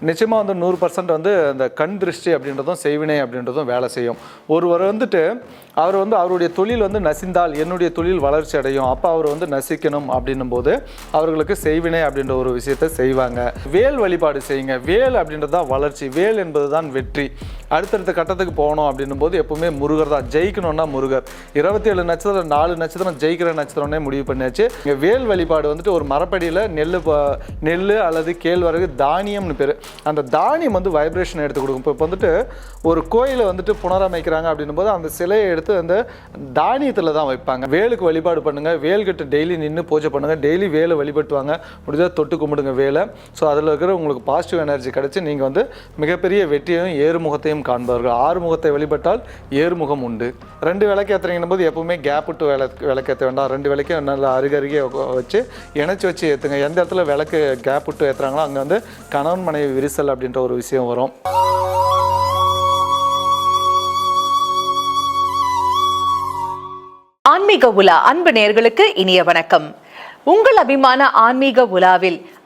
நிச்சயமாக வந்து நூறு பர்சன்ட் வந்து அந்த கண் திருஷ்டி அப்படின்றதும் செய்வினை அப்படின்றதும் வேலை செய்யும். ஒருவர் வந்துட்டு அவர் வந்து அவருடைய தொழில் வந்து நசிந்தால் என்னுடைய தொழில் வளர்ச்சி அடையும். அப்போ அவர் வந்து நசிக்கணும் அப்படின்னும் போது அவர்களுக்கு செய்வினை அப்படின்ற ஒரு விஷயத்தை செய்வாங்க. வேல் வழிபாடு செய்யுங்க. வேல் அப்படின்றது தான் வளர்ச்சி. வேல் என்பது தான் வெற்றி. அடுத்தடுத்த கட்டத்துக்கு போகணும் அப்படின்னும் போது எப்பவுமே முருகர் தான். ஜெயிக்கணும்னா முருகர். இருபத்தி ஏழு நட்சத்திரம் நாலு நட்சத்திரம் ஜெயிக்கிற நட்சத்திரம்னே முடிவு பண்ணியாச்சு. இங்கே வேல் வழிபாடு வந்துட்டு ஒரு மரப்படியில் நெல் ப- நெல் அல்லது கேழ்வரகு தானியம்னு பேர். அந்த தானியம் வந்து வைப்ரேஷன் எடுத்து கொடுக்கும். இப்போ வந்துட்டு ஒரு கோயிலை வந்துட்டு புனரமைக்கிறாங்க அப்படின்னும் போது அந்த சிலையை எடுத்து அந்த தானியத்தில் தான் வைப்பாங்க. வேலுக்கு வழிபாடு பண்ணுங்கள் வேல்கிட்ட டெய்லி நின்று பூஜை பண்ணுங்க. டெய்லி வேலை வழிபட்டுவாங்க. முடிஞ்சால் தொட்டு கும்பிடுங்க வேலை. ஸோ அதில் இருக்கிற உங்களுக்கு பாசிட்டிவ் எனர்ஜி கிடச்சி நீங்கள் வந்து மிகப்பெரிய வெற்றியையும் ஏறுமுகத்தையும் காண்பார்கள். ஆறுமுகத்தை வழிபட்டால் ஏறுமுகம் உண்டு. ரெண்டு விளக்கு ஏற்றுறீங்கன்னும் போது எப்பவுமே கேப் விட்டு விளக்கு விளக்கேற்ற வேண்டாம். ரெண்டு விளக்கையும் நல்லா அருகருகே வச்சு இணைச்சி வச்சு ஏற்றுங்க எந்த இடத்துல விளக்கு கேப் விட்டு ஏற்றுறாங்களோ அங்கே வந்து கணவன் மனைவி விரிசல் அப்படின்ற ஒரு விஷயம் வரும். ஆன்மீக உலா அன்பு நேயர்களுக்கு இனிய வணக்கம். உங்கள் அபிமான ஆன்மீக உலாவில்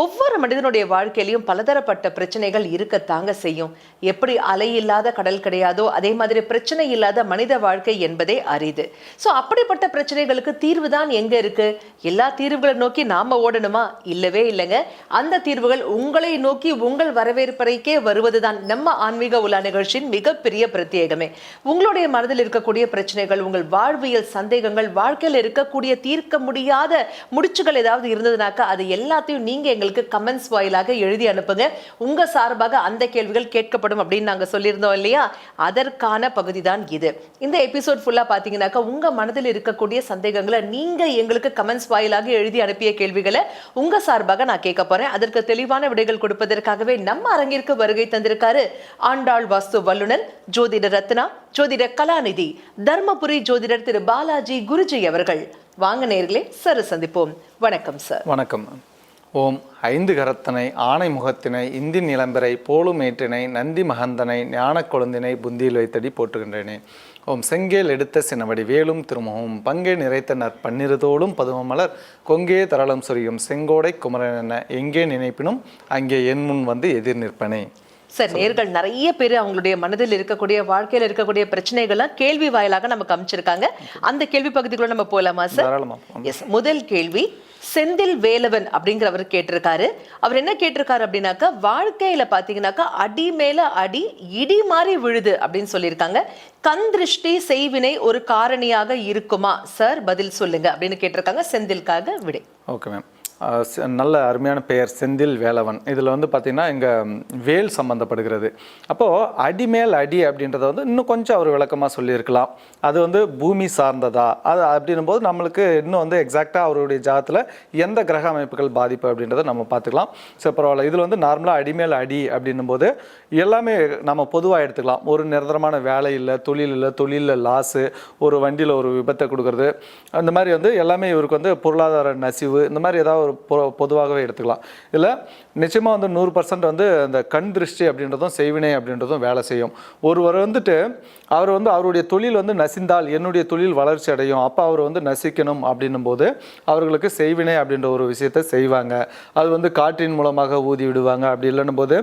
ஒவ்வொரு மனிதனுடைய வாழ்க்கையிலையும் பலதரப்பட்ட பிரச்சனைகள் இருக்கத்தாங்க செய்யும். எப்படி அலை இல்லாத கடல் கிடையாதோ அதே மாதிரி பிரச்சனை இல்லாத மனித வாழ்க்கை என்பதே அரிது. ஸோ அப்படிப்பட்ட பிரச்சனைகளுக்கு தீர்வு தான் எங்க இருக்கு? எல்லா தீர்வுகளை நோக்கி நாம ஓடணுமா? இல்லவே இல்லைங்க. அந்த தீர்வுகள் உங்களை நோக்கி உங்கள் வரவேற்பறைக்கே வருவதுதான். நம்ம ஆன்மீக உலா நிகழ்ச்சியின் மிகப்பெரிய பிரத்யேகமே. உங்களுடைய மனதில் இருக்கக்கூடிய பிரச்சனைகள் உங்கள் வாழ்வியல் சந்தேகங்கள் வாழ்க்கையில் இருக்கக்கூடிய தீர்க்க முடியாத முடிச்சுகள் ஏதாவது இருந்ததுனாக்கா அது எல்லாத்தையும் நீங்க எங்களுக்கு கமெண்ட்ஸ் வாயிலாக எழுதி அனுப்புங்க. உங்க சார்பாக அந்த கேள்விகள் கேட்கப்படும் அப்படின்னு நாங்க சொல்லியிருந்தோம் இல்லையா? அதற்கான பகுதி தான் இது. இந்த எபிசோட் ஃபுல்லா பாத்தீங்கன்னாக்கா உங்க மனதில் இருக்கக்கூடிய சந்தேகங்களை நீங்க எங்களுக்கு கமெண்ட்ஸ் வாயிலாக எழுதி அனுப்பிய கேள்விகளை உங்க சார்பாக நான் கேட்க போறேன். அதற்கு தெளிவான விடைகள் கொடுப்பதற்காகவே நம்ம அரங்கிற்கு வருகை தந்திருக்காரு ஆண்டாள் வாஸ்து வல்லுனர் ஜோதிட ரத்னா ஜோதிட கலாநிதி தர்மபுரி ஜோதிடர் திரு பாலாஜி குருஜி அவர்கள். வாங்க நேர்களே சார் சந்திப்போம். வணக்கம் சார். வணக்கம் ஓம் ஐந்து கரத்தனை ஆணை முகத்தினை இந்தி நிலம்பரை போலும் ஏற்றினை நந்தி மகந்தனை ஞான கொழுந்தினை புந்தியில் வைத்தடி போற்றுகின்றேனே. ஓம் செங்கேல் எடுத்த சினவடி வேலும் திருமுகம் பங்கே நிறைத்த நற்பன்னிருதோளும் பதுமமலர் கொங்கே தரளம் சொரியும் செங்கோடை குமரன் என எங்கே நினைப்பினும் அங்கே என் முன் வந்து எதிர் நிற்பனே. சார் நேர்கள் நிறைய பேர் அவங்களுடைய மனதில் இருக்கக்கூடிய வாழ்க்கையில இருக்கக்கூடிய பிரச்சனைகளை கேள்வி வாயிலாக நமக்கு அமைச்சிருக்காங்க அந்த கேள்வி பகுதிக்குள்ள நம்ம போலாமா சார்? எஸ் முதல் கேள்வி செந்தில் வேலவன் அப்படிங்கிறவர் கேட்டிருக்காரு. அவர் என்ன கேட்டிருக்காரு அப்படின்னாக்கா வாழ்க்கையில பாத்தீங்கன்னாக்கா அடி மேல அடி இடி மாதிரி விழுது அப்படின்னு சொல்லியிருக்காங்க. கண் திருஷ்டி செய்வினை ஒரு காரணியாக இருக்குமா சார்? பதில் சொல்லுங்க அப்படின்னு கேட்டிருக்காங்க. செந்தில்காக விடை. ஓகே மேம் நல்ல அருமையான பெயர் செந்தில் வேலவன். இதில் வந்து பார்த்திங்கன்னா இங்கே வேல் சம்மந்தப்படுகிறது அப்போது அடிமேல் அடி அப்படின்றத வந்து இன்னும் கொஞ்சம் அவர் விளக்கமாக சொல்லியிருக்கலாம். அது வந்து பூமி சார்ந்ததா? அது அப்படின்னும் போது நம்மளுக்கு இன்னும் வந்து எக்ஸாக்டாக அவருடைய ஜாதத்தில் எந்த கிரக அமைப்புகள் பாதிப்பு அப்படின்றத நம்ம பார்த்துக்கலாம். சரி பரவாயில்ல. இதில் வந்து நார்மலாக அடிமேல் அடி அப்படின்னும் போது எல்லாமே நம்ம பொதுவாக எடுத்துக்கலாம். ஒரு நிரந்தரமான வேலை இல்லை தொழில் இல்லை தொழிலில் லாஸு ஒரு வண்டியில் ஒரு விபத்தை கொடுக்குறது. அந்த மாதிரி வந்து எல்லாமே இவருக்கு வந்து பொருளாதார நசிவு இந்த மாதிரி ஏதாவது ஒரு பொ- பொதுவாகவே எடுத்துக்கலாம். இதில் நிச்சயமாக வந்து நூறு பர்சன்ட் வந்து அந்த கண் திருஷ்டி அப்படின்றதும் செய்வினை அப்படின்றதும் வேலை செய்யும். ஒருவர் வந்துட்டு அவர் வந்து அவருடைய தொழில் வந்து நசிந்தால் என்னுடைய தொழில் வளர்ச்சி அடையும். அப்போ அவர் வந்து நசிக்கணும் அப்படின்னும் போது அவர்களுக்கு செய்வினை அப்படின்ற ஒரு விஷயத்தை செய்வாங்க. அது வந்து காற்றின் மூலமாக ஊதி விடுவாங்க. அப்படி இல்லைன்னும் போது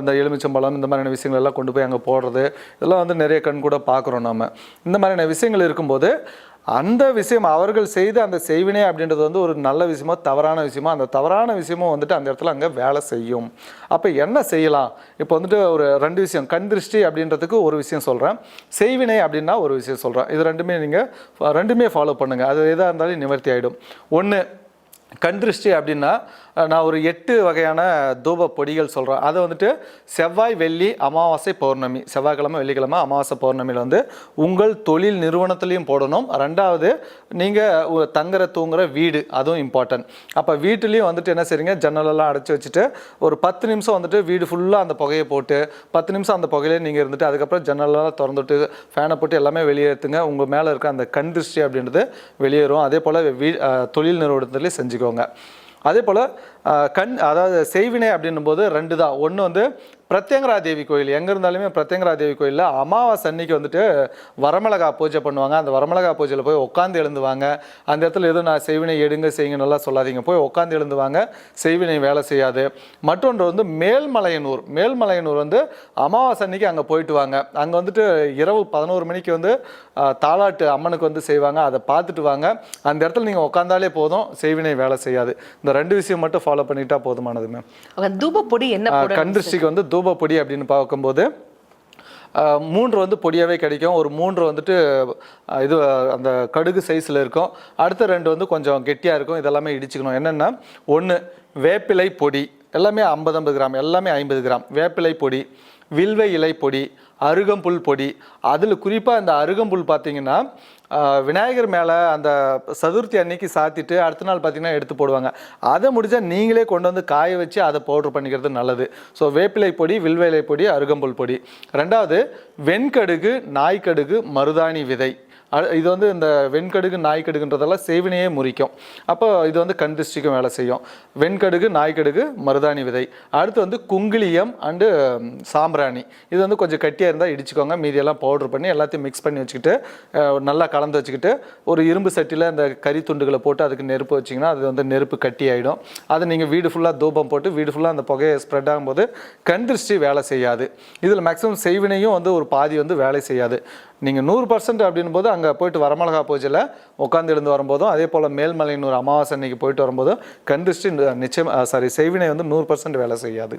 அந்த எலுமிச்சம்பழம் இந்த மாதிரியான விஷயங்கள் எல்லாம் கொண்டு போய் அங்கே போடுறது இதெல்லாம் வந்து நிறைய கண் கூட பார்க்குறோம் நம்ம இந்த மாதிரியான விஷயங்கள் இருக்கும்போது அந்த விஷயம் அவர்கள் செய்த அந்த செய்வினை அப்படின்றது வந்து ஒரு நல்ல விஷயமோ தவறான விஷயமோ அந்த தவறான விஷயமும் வந்துட்டு அந்த இடத்துல அங்கே வேலை செய்யும். அப்போ என்ன செய்யலாம்? இப்போ வந்துட்டு ஒரு ரெண்டு விஷயம் கண் திருஷ்டி அப்படின்றதுக்கு ஒரு விஷயம் சொல்கிறேன் செய்வினை அப்படின்னா ஒரு விஷயம் சொல்கிறேன் இது ரெண்டுமே நீங்கள் ரெண்டுமே ஃபாலோ பண்ணுங்கள் அது எதாக இருந்தாலும் நிவர்த்தி ஆகிடும் ஒன்று கண் திருஷ்டி அப்படின்னா நான் ஒரு எட்டு வகையான தூப பொடிகள் சொல்கிறேன் அதை வந்துட்டு செவ்வாய் வெள்ளி அமாவாசை பௌர்ணமி செவ்வாய்க்கிழமை வெள்ளிக்கிழமை அமாவாசை பௌர்ணமியில் வந்து உங்கள் தொழில் நிறுவனத்துலேயும் போடணும். ரெண்டாவது நீங்கள் தங்குற தூங்குற வீடு அதுவும் இம்பார்ட்டன்ட் அப்போ வீட்டுலேயும் வந்துட்டு என்ன செய்றீங்க? ஜன்னலெல்லாம் அடைச்சி வச்சுட்டு ஒரு பத்து நிமிஷம் வந்துட்டு வீடு ஃபுல்லாக அந்த புகையை போட்டு பத்து நிமிஷம் அந்த புகையிலே நீங்கள் இருந்துட்டு அதுக்கப்புறம் ஜன்னலெல்லாம் திறந்துட்டு ஃபேனை போட்டு எல்லாமே வெளியேற்றுங்க உங்கள் மேலே இருக்க அந்த கண் திருஷ்டி அப்படின்றது வெளியேறும். அதே போல் வீ தொழில் நிறுவனத்துலேயே செஞ்சுக்கோங்க. அதே போல் கண் அதாவது செய்வினை அப்படின்னும் போது ரெண்டு தான் ஒன்று வந்து பிரத்யங்கரா தேவி கோயில். எங்கே இருந்தாலுமே பிரத்யங்கரா தேவி கோயிலில் அமாவாசை அன்னைக்கு வந்துட்டு வரமிளகா பூஜை பண்ணுவாங்க. அந்த வரமிளகா பூஜையில் போய் உட்காந்து எழுந்துவாங்க. அந்த இடத்துல எதுவும் நான் செய்வினை எடுங்க செய்யுங்க நல்லா சொல்லாதீங்க. போய் உட்காந்து எழுந்துவாங்க. செய்வினை வேலை செய்யாது. மற்றொன்று வந்து மேல்மலையனூர். மேல்மலையனூர் வந்து அமாவாசை அன்னைக்கு அங்கே போயிட்டு வாங்க. அங்கே வந்துட்டு இரவு பதினோரு மணிக்கு வந்து தாலாட்டு அம்மனுக்கு வந்து செய்வாங்க. அதை பார்த்துட்டு வாங்க. அந்த இடத்துல நீங்கள் உட்காந்தாலே போதும். செய்வினை வேலை செய்யாது. இந்த ரெண்டு விஷயம் மட்டும் ஃபாலோ பண்ணிட்டா போதுமானது மேம் அவங்க தூப பொடி என்ன போட கண் திருஷ்டிக்கு வந்து தூப பொடி அப்படின்னு பார்க்கும்போது மூன்று வந்து பொடியாகவே கிடைக்கும். ஒரு மூன்று வந்துட்டு இது அந்த கடுகு சைஸில் இருக்கும். அடுத்த ரெண்டு வந்து கொஞ்சம் கெட்டியாக இருக்கும். இதெல்லாமே இடிச்சுக்கணும். என்னென்னா ஒன்று வேப்பிலை பொடி. எல்லாமே ஐம்பது ஐம்பது கிராம். எல்லாமே ஐம்பது கிராம். வேப்பிலை பொடி வில்வ இலை பொடி அருகம்புல் பொடி. அதில் குறிப்பாக இந்த அருகம்புல் பார்த்தீங்கன்னா விநாயகர் மேலே அந்த சதுர்த்தி அன்னைக்கு சாத்திட்டு அடுத்த நாள் பார்த்தீங்கன்னா எடுத்து போடுவாங்க. அதை முடிஞ்சால் நீங்களே கொண்டு வந்து காய வச்சு அதை பவுடர் பண்ணிக்கிறது நல்லது. ஸோ வேப்பிலை பொடி வில்வேலை பொடி அருகம்புல் பொடி. ரெண்டாவது வெண்கடுகு நாய்க்கடுகு மருதாணி விதை. இது வந்து இந்த வெண்கடுகு நாய்க்கடுகுன்றதெல்லாம் சேவினையே முறிக்கும். அப்போ இது வந்து கண் திருஷ்டிக்கும் வேலை செய்யும். வெண்கடுகு நாய்க்கடுகு மருதாணி விதை. அடுத்து வந்து குங்கிலியம் அண்டு சாம்பிராணி. இது வந்து கொஞ்சம் கட்டியாக இருந்தால் இடிச்சுக்கோங்க. மீதியெல்லாம் பவுடர் பண்ணி எல்லாத்தையும் மிக்ஸ் பண்ணி வச்சுக்கிட்டு நல்லா கலந்து வச்சுக்கிட்டு ஒரு இரும்பு சட்டியில் இந்த கறி துண்டுகளை போட்டு அதுக்கு நெருப்பு வச்சிங்கன்னா அது வந்து நெருப்பு கட்டி ஆகிடும் அதை நீங்கள் வீடு ஃபுல்லாக தூபம் போட்டு வீடு ஃபுல்லாக அந்த புகையை ஸ்ப்ரெட் ஆகும்போது கண் திருஷ்டி வேலை செய்யாது. இதில் மேக்ஸிமம் செய்வினையும் வந்து ஒரு பாதி வந்து வேலை செய்யாது. நீங்கள் நூறு பர்சன்ட் அப்படின் போது அங்கே போயிட்டு வரமிளகா பூஜையில் உட்காந்து எழுந்து வரும்போதும் அதே போல் மேல்மலையனூர் அமாவாசை அன்னைக்கு போயிட்டு வரும்போதும் கண் திருஷ்டி நிச்சயம் சாரி செய்வினை வந்து நூறு பர்சன்ட் வேலை செய்யாது.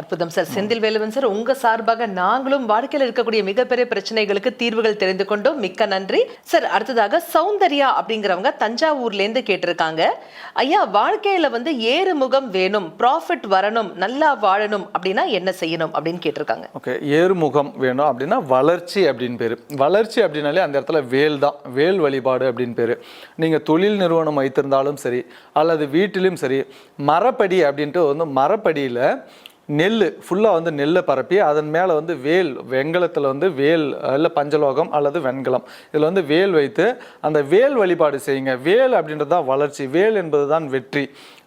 அற்புதம் சார். செந்தில் வேலுவன் சார் உங்க சார்பாக நாங்களும் வாழ்க்கையில் இருக்கக்கூடிய மிகப்பெரிய பிரச்சனைகளுக்கு தீர்வுகள் தெரிந்து கொண்டோம். மிக்க நன்றி. சார் அடுத்ததாக சௌந்தர்யா அப்படிங்கிறவங்க தஞ்சாவூர்ல இருந்து கேட்டிருக்காங்க. ஐயா வாழ்க்கையில வந்து ஏறுமுகம் வேணும் ப்ராஃபிட் வரணும் நல்லா வாழணும் அப்படின்னா என்ன செய்யணும் அப்படின்னு கேட்டிருக்காங்க. ஓகே ஏறுமுகம் வேணும் அப்படின்னா வளர்ச்சி அப்படின்னு பேர். வளர்ச்சி அப்படின்னாலே அந்த இடத்துல வேல் தான். வேல் வழிபாடு அப்படின்னு பேர். நீங்கள் தொழில் நிறுவனம் வைத்திருந்தாலும் சரி அல்லது வீட்டிலும் சரி மரப்படி அப்படின்ட்டு வந்து மரப்படியில் நெல் ஃபுல்லாக வந்து நெல்லை பரப்பி அதன் மேலே வந்து வேல் வெங்கலத்தில் வந்து வேல் இல்லை பஞ்சலோகம் அல்லது வெண்கலம். இதில் வந்து வேல் வைத்து அந்த வேல் வழிபாடு செய்யுங்க. வேல் அப்படின்றது தான் வளர்ச்சி. வேல் என்பது தான் வெற்றி.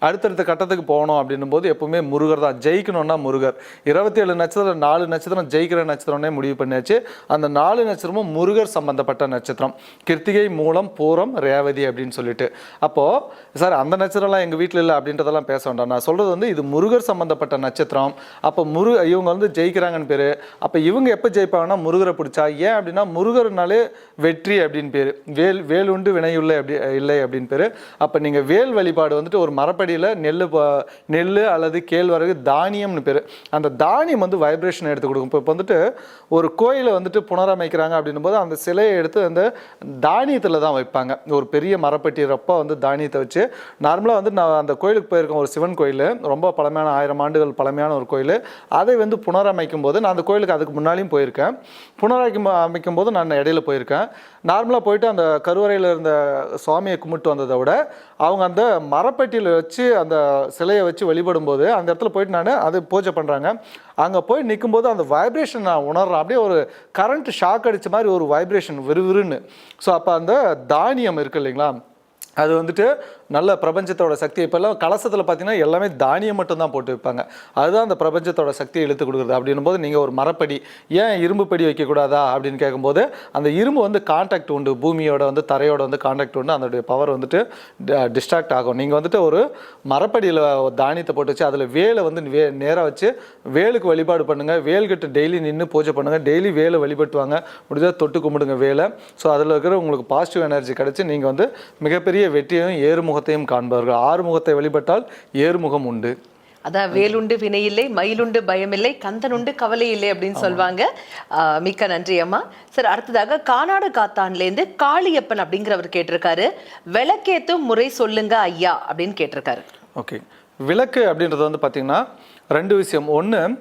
அடுத்தடுத்த கட்டத்துக்கு போகணும் அப்படின்னும் போது எப்பவுமே முருகர் தான். ஜெயிக்கணும்னா முருகர். இருபத்தி ஏழு நட்சத்திரம் நாலு நட்சத்திரம் ஜெயிக்கிற நட்சத்திரம்னே முடிவு பண்ணியாச்சு. அந்த நாலு நட்சத்திரமும் முருகர் சம்பந்தப்பட்ட நட்சத்திரம். கிருத்திகை மூலம் பூரம் ரேவதி அப்படின்னு சொல்லிட்டு. அப்போது சார் அந்த நட்சத்திரம்லாம் எங்கள் வீட்டில் இல்லை அப்படின்றதெல்லாம் பேச வேண்டாம். நான் சொல்கிறது வந்து இது முருகர் சம்பந்தப்பட்ட நட்சத்திரம். அப்போ முரு இவங்க வந்து ஜெயிக்கிறாங்கன்னு பேர். அப்போ இவங்க எப்போ ஜெயிப்பாங்கன்னா முருகரை பிடிச்சா. ஏன் அப்படின்னா முருகர்னாலே வெற்றி அப்படின்னு பேர். வேல் வேல் உண்டு வினையுள்ள அப்படி இல்லை அப்படின்னு பேர். அப்போ நீங்கள் வேல் வழிபாடு வந்துட்டு ஒரு மரப்படியில் நெல் ப- நெல் அல்லது கேழ்வரகு தானியம்னு பேர். அந்த தானியம் வந்து வைப்ரேஷன் எடுத்து கொடுக்கும். இப்போ வந்துட்டு ஒரு கோயிலை வந்துட்டு புனரமைக்கிறாங்க அப்படின்னும் போது அந்த சிலையை எடுத்து அந்த தானியத்தில் தான் வைப்பாங்க. ஒரு பெரிய மரப்பட்டி ரப்பா வந்து தானியத்தை வச்சு. நார்மலாக வந்து நான் அந்த கோயிலுக்கு போயிருக்கேன். ஒரு சிவன் கோயில். ரொம்ப பழமையான ஆயிரம் ஆண்டுகள் பழமையான ஒரு கோயில். அதை வந்து புனரமைக்கும் போது நான் அந்த கோயிலுக்கு அதுக்கு முன்னாலையும் போயிருக்கேன். புனரமைக்கும் அமைக்கும் போது நான் இடையில போயிருக்கேன். நார்மலாக போயிட்டு அந்த கருவறையில் இருந்த சுவாமியை கும்பிட்டு வந்ததை விட அவங்க அந்த மரப்பெட்டியில் வச்சு அந்த சிலையை வச்சு வழிபடும் போது அந்த இடத்துல போயிட்டு நான் அது பூஜை பண்ணுறாங்க அங்கே போய் நிற்கும்போது அந்த வைப்ரேஷன் நான் உணர்றேன். அப்படியே ஒரு கரண்ட் ஷாக் அடித்த மாதிரி ஒரு வைப்ரேஷன் விறுவிறுன்னு. ஸோ அப்போ அந்த தானியம் இருக்கு இல்லைங்களா? அது வந்துட்டு நல்ல பிரபஞ்சத்தோட சக்தி இப்போல்லாம் கலசத்தில் பார்த்தீங்கன்னா எல்லாமே தானியம் மட்டும்தான் போட்டு வைப்பாங்க. அதுதான் அந்த பிரபஞ்சத்தோட சக்தியை இழுத்து கொடுக்குறது. அப்படின்னும் போது நீங்கள் ஒரு மரப்படி ஏன் இரும்பு படி வைக்கக்கூடாதா அப்படின்னு கேட்கும்போது அந்த இரும்பு வந்து காண்டாக்ட் உண்டு. பூமியோட வந்து தரையோட வந்து காண்டாக்ட் உண்டு. அதனுடைய பவர் வந்துட்டு டிஸ்ட்ராக்ட் ஆகும். நீங்கள் வந்துட்டு ஒரு மரப்படியில் தானியத்தை போட்டு வச்சு அதில் வேலை வந்து வே நேராக வச்சு வேலுக்கு வழிபாடு பண்ணுங்கள் வேல்கிட்ட டெய்லி நின்று பூஜை பண்ணுங்கள் டெய்லி வேலை வழிபட்டுவாங்க. முடிஞ்சால் தொட்டு கும்பிடுங்க வேலை. ஸோ அதில் இருக்கிற உங்களுக்கு பாசிட்டிவ் எனர்ஜி கிடச்சி நீங்கள் வந்து மிகப்பெரிய வெற்றியையும் ஏறுமுகத்தையும் காண்பார்கள் ஆறுமுகத்தை வழிபட்டால் ஏறுமுகம் உண்டு. அதான் வேலுண்டு வினையில்லை மயிலுண்டு பயமில்லை கந்தனுண்டு கவலை இல்லை அப்படின்னு சொல்லுவாங்க ஆஹ் மிக்க நன்றி அம்மா. சார் அடுத்ததாக கானாடு காத்தான்லேருந்து காளியப்பன் அப்படிங்கிறவர் கேட்டிருக்காரு. விளக்கேத்தும் முறை சொல்லுங்க ஐயா அப்படின்னு கேட்டிருக்காரு. ஓகே. விளக்கு அப்படின்றது வந்து பார்த்திங்கன்னா ரெண்டு விஷயம். ஒன்று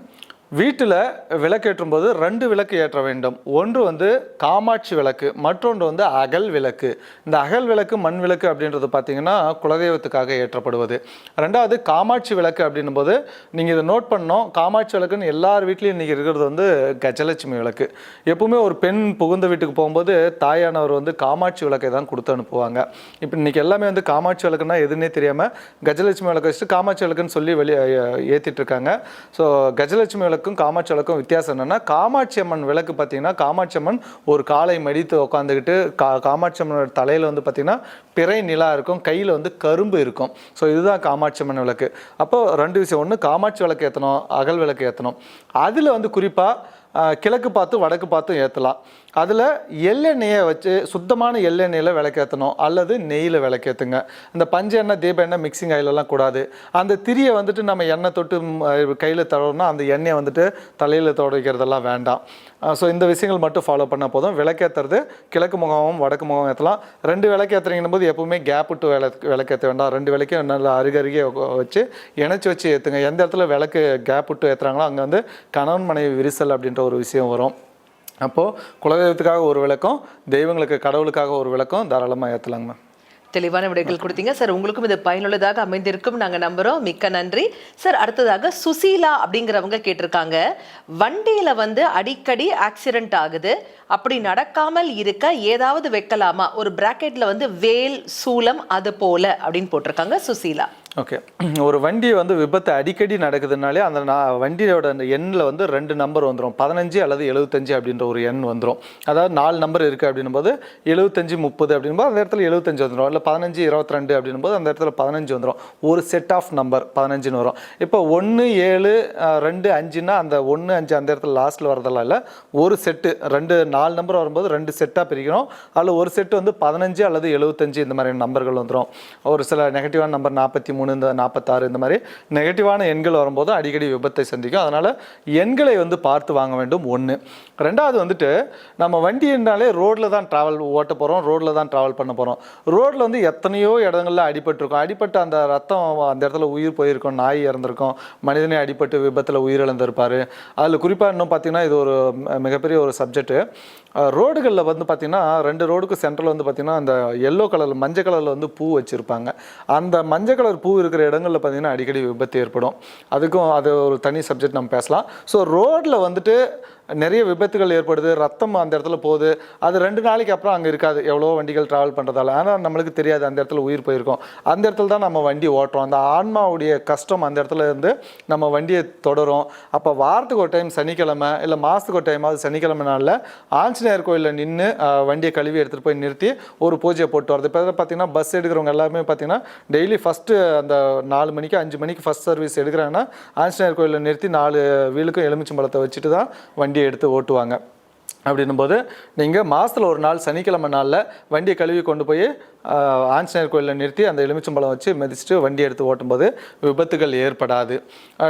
வீட்டில் விளக்கேற்றும் போது ரெண்டு விளக்கு ஏற்ற வேண்டும். ஒன்று வந்து காமாட்சி விளக்கு மற்றொன்று வந்து அகல் விளக்கு. இந்த அகல் விளக்கு மண் விளக்கு அப்படின்றது பார்த்தீங்கன்னா குலதெய்வத்துக்காக ஏற்றப்படுவது. ரெண்டாவது காமாட்சி விளக்கு அப்படின்னும் போது நீங்கள் இதை நோட் பண்ணோம் காமாட்சி விளக்குன்னு எல்லார் வீட்லேயும் இன்றைக்கி இருக்கிறது வந்து கஜலட்சுமி விளக்கு. எப்பவுமே ஒரு பெண் புகுந்த வீட்டுக்கு போகும்போது தாயானவர் வந்து காமாட்சி விளக்கை தான் கொடுத்து அனுப்புவாங்க. இப்போ இன்றைக்கி எல்லாமே வந்து காமாட்சி விளக்குன்னா எதுன்னே தெரியாமல் கஜலட்சுமி விளக்கு வச்சுட்டு காமாட்சி விளக்குன்னு சொல்லி வெளியே ஏற்றிட்டு இருக்காங்க. ஸோ கஜலட்சுமி விளக்கும் காமாட்சி விளக்கும் வித்தியாசம் என்னென்னா காமாட்சி அம்மன் விளக்கு பார்த்தீங்கன்னா காமாட்சி அம்மன் ஒரு காலை மடித்து உட்காந்துக்கிட்டு கா காமாட்சி அம்மனோட தலையில் வந்து பார்த்தீங்கன்னா பிறை நிலா இருக்கும் கையில் வந்து கரும்பு இருக்கும். ஸோ இதுதான் காமாட்சி அம்மன் விளக்கு. அப்போ ரெண்டு விஷயம். ஒன்று காமாட்சி விளக்கு ஏற்றணும் அகல் விளக்கு ஏற்றணும் அதில் வந்து குறிப்பாக கிழக்கு பார்த்து வடக்கு பார்த்து ஏற்றலாம் அதில் எள்ளெண்ணெயை வச்சு சுத்தமான எள்ளெண்ணெயில் விளக்கேற்றணும் அல்லது நெய்யில் விளக்கேற்றுங்க இந்த பஞ்ச எண்ணெய் தீப எண்ணெய் மிக்சிங் ஆயிலெல்லாம் கூடாது. அந்த திரியை வந்துட்டு நம்ம எண்ணெய் தொட்டு கையில் தடவுனா அந்த எண்ணெயை வந்துட்டு தலையில் துடைக்கிறதெல்லாம் வேண்டாம். ஸோ இந்த விஷயங்கள் மட்டும் ஃபாலோ பண்ணால் போதும். விளக்கேற்றுறது கிழக்கு முகமும் வடக்கு முகமும் ஏற்றலாம் ரெண்டு விளக்கு போது எப்பவுமே கேப் விட்டு விளக்கு விளக்கேற்ற வேண்டாம். ரெண்டு விளக்கையும் நல்லா அருகருகே வச்சு இணைச்சி வச்சு ஏற்றுங்க எந்த இடத்துல விளக்கு கேப் விட்டு ஏற்றுறாங்களோ அங்கே வந்து கணவன் மனைவி விரிசல் அப்படின்ற ஒரு விஷயம் வரும். அப்போது குலதெய்வத்துக்காக ஒரு விளக்கம் தெய்வங்களுக்கு கடவுளுக்காக ஒரு விளக்கம் தாராளமாக ஏற்றலாங்க மேம். தெளிவான விடைகள் கொடுத்தீங்க. சார் உங்களுக்கும் இது பயனுள்ளதாக அமைந்திருக்கும். நாங்கள் நம்புகிறோம் மிக்க நன்றி. சார் அடுத்ததாக சுசீலா அப்படிங்கிறவங்க கேட்டிருக்காங்க. வண்டியில் வந்து அடிக்கடி ஆக்சிடென்ட் ஆகுது. அப்படி நடக்காமல் இருக்க ஏதாவது வைக்கலாமா? ஒரு பிராக்கெட்டில் வந்து வேல் சூலம் அது போல அப்படின்னு போட்டிருக்காங்க சுசீலா. ஓகே. ஒரு வண்டி வந்து விபத்து அடிக்கடி நடக்குதுனாலே அந்த நான் வண்டியோட அந்த எண்ணில் வந்து ரெண்டு நம்பர் வந்துடும் பதினஞ்சு அல்லது எழுபத்தஞ்சு அப்படின்ற ஒரு எண் வந்துடும் அதாவது நாலு நம்பர் இருக்குது அப்படின்னும்போது எழுபத்தஞ்சு முப்பது அப்படின்போது அந்த இடத்துல எழுபத்தஞ்சு வந்துடும் இல்லை பதினஞ்சு இருபத்தி ரெண்டு அந்த இடத்துல பதினஞ்சு வந்துடும் ஒரு செட் ஆஃப் நம்பர் பதினஞ்சுன்னு வரும். இப்போ ஒன்று ஏழு ரெண்டு அஞ்சுன்னா அந்த ஒன்று அஞ்சு அந்த இடத்துல லாஸ்ட்டில் வரதெல்லாம் இல்லை. ஒரு செட்டு ரெண்டு நாலு நம்பர் வரும்போது ரெண்டு செட்டாக பிரிக்கணும். அதில் ஒரு செட்டு வந்து பதினஞ்சு அல்லது எழுபத்தஞ்சு இந்த மாதிரியான நம்பர்கள் வந்துடும் ஒரு சில நெகட்டிவான நம்பர் நாற்பத்தி மூணு இந்த நாற்பத்தாறு இந்த மாதிரி நெகட்டிவான எண்கள் வரும்போது அடிக்கடி விபத்தை சந்திக்கும். அதனால் எண்களை வந்து பார்த்து வாங்க வேண்டும் ஒன்று ரெண்டாவது வந்துட்டு நம்ம வண்டினாலே ரோட்டில் தான் ட்ராவல் ஓட்ட போகிறோம் ரோட்டில் தான் ட்ராவல் பண்ண போகிறோம் ரோட்டில் வந்து எத்தனையோ இடங்கள்ல அடிபட்டிருக்கும். அடிபட்டு அந்த ரத்தம் அந்த இடத்துல உயிர் போயிருக்கும் நாய் இறந்திருக்கும். மனிதனே அடிபட்டு விபத்தில் உயிரிழந்திருப்பார். அதில் குறிப்பாக இன்னும் பார்த்தீங்கன்னா இது ஒரு மிகப்பெரிய ஒரு சப்ஜெக்ட்டு ரோடுகளில் வந்து பார்த்திங்கன்னா ரெண்டு ரோடுக்கு சென்டரில் வந்து பார்த்திங்கன்னா அந்த எல்லோ கலரில் மஞ்சள் கலரில் வந்து பூ வச்சுருப்பாங்க. அந்த மஞ்சள் கலர் பூ இருக்கிற இடங்களில் பார்த்திங்கன்னா அடிக்கடி விபத்து ஏற்படும். அதுக்கும் அது ஒரு தனி சப்ஜெக்ட் நம்ம பேசலாம். ஸோ ரோட்டில் வந்துட்டு நிறைய விபத்துகள் ஏற்படுது ரத்தம் அந்த இடத்துல போகுது. அது ரெண்டு நாளைக்கு அப்புறம் அங்கே இருக்காது. எவ்வளோ வண்டிகள் ட்ராவல் பண்ணுறதால ஆனால் நம்மளுக்கு தெரியாது அந்த இடத்துல உயிர் போயிருக்கோம். அந்த இடத்துல தான் நம்ம வண்டி ஓட்டுறோம். அந்த ஆன்மாவுடைய கஷ்டம் அந்த இடத்துல இருந்து நம்ம வண்டியை தொடரும். அப்போ வாரத்துக்கு ஒரு டைம் சனிக்கிழமை இல்லை மாதத்துக்கு ஒரு டைமாவது சனிக்கிழமை நாளில் ஆஞ்சநேயர் கோயிலில் நின்று வண்டியை கழுவி எடுத்துகிட்டு போய் நிறுத்தி ஒரு பூஜையை போட்டு வரது இப்போ பார்த்தீங்கன்னா பஸ் எடுக்கிறவங்க எல்லாருமே பார்த்தீங்கன்னா டெய்லி ஃபஸ்ட்டு அந்த நாலு மணிக்கு அஞ்சு மணிக்கு ஃபஸ்ட் சர்வீஸ் எடுக்கிறாங்கன்னா ஆஞ்சநேயர் கோயிலில் நிறுத்தி நாலு வீலுக்கும் எலுமிச்சம்பழத்தை வச்சுட்டு தான் வண்டி வண்டியை எடுத்து ஓட்டுவாங்க. அப்படின்னும் போது நீங்கள் மாதத்தில் ஒரு நாள் சனிக்கிழமை நாளில் வண்டியை கழுவி கொண்டு போய் ஆஞ்சநேயர் கோயிலில் நிறுத்தி அந்த எலுமிச்சம்பழம் வச்சு மிதிச்சுட்டு வண்டி எடுத்து ஓட்டும்போது விபத்துகள் ஏற்படாது.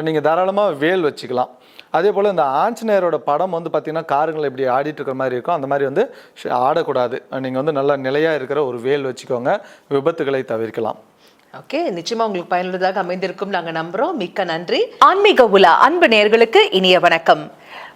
நீங்கள் தாராளமாக வேல் வச்சுக்கலாம். அதே போல் இந்த ஆஞ்சநேயரோட படம் வந்து பார்த்திங்கன்னா காருங்களை இப்படி ஆடிட்டு இருக்கிற மாதிரி இருக்கும். அந்த மாதிரி வந்து ஷ- ஆடக்கூடாது. நீங்கள் வந்து நல்லா நிலையாக இருக்கிற ஒரு வேல் வச்சுக்கோங்க. விபத்துகளை தவிர்க்கலாம். ஓகே நிச்சயமா உங்களுக்கு பயனுள்ளதாக அமைந்திருக்கும் நாங்க நம்புறோம். மிக்க நன்றி. ஆன்மீக உலா அன்பு நேயர்களுக்கு இனிய வணக்கம்.